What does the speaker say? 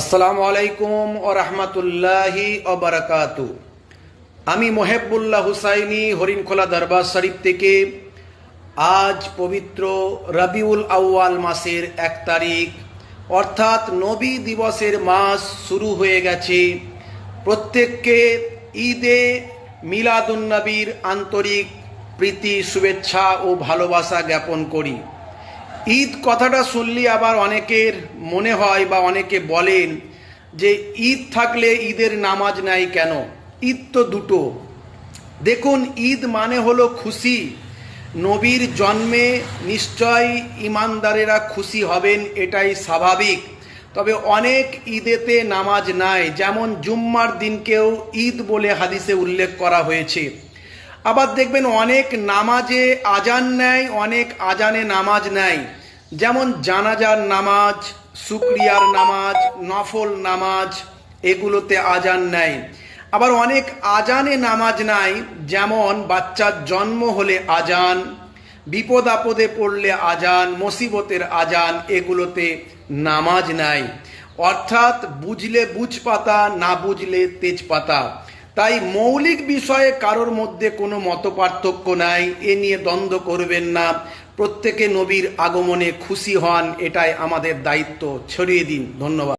আসসালামু আলাইকুম ও রহমতুল্লাহি বারাকাতু। আমি মোহেবুল্লাহ হুসাইনি হরিণখোলা দরবার শরীফ থেকে আজ পবিত্র রবিউল আউয়াল মাসের এক তারিখ, অর্থাৎ নবী দিবসের মাস শুরু হয়ে গেছে। প্রত্যেককে ঈদে মিলাদুন্নবীর আন্তরিক প্রীতি, শুভেচ্ছা ও ভালোবাসা জ্ঞাপন করি। ঈদ কথাটা শুনলে আবার অনেকের মনে হয় বা অনেকে বলেন যে ঈদ থাকলে ঈদের নামাজ নাই কেন? ঈদ তো দুটো। দেখুন, ঈদ মানে হলো খুশি। নবীর জন্মে নিশ্চয় ইমানদারেরা খুশি হবেন, এটাই স্বাভাবিক। তবে অনেক ঈদেতে নামাজ নাই, যেমন জুম্মার দিনকেও ঈদ বলে হাদিসে উল্লেখ করা হয়েছে। আবার দেখবেন অনেক নামাজে আজান নেয়, অনেক আজানে নামাজ নেয়। যেমন জানাজার নামাজ শুক্রিয়ার নামাজ, নফল নামাজ, এগুলোতে আজান নেয়। আবার অনেক আজানে নামাজ নাই, যেমন বাচ্চার জন্ম হলে আজান, বিপদ আপদে পড়লে আজান, মুসিবতের আজান, এগুলোতে নামাজ নাই। অর্থাৎ বুঝলে বুঝ পাতা না বুঝলে তেজপাতা। তাই মৌলিক বিষয়ে কারোর মধ্যে কোনো মত পার্থক্য নাই, এ নিয়ে দ্বন্দ্ব করবেন না। প্রত্যেকে নবীর আগমনে খুশি হন, এটাই আমাদের দায়িত্ব। ছড়িয়ে দিন। ধন্যবাদ।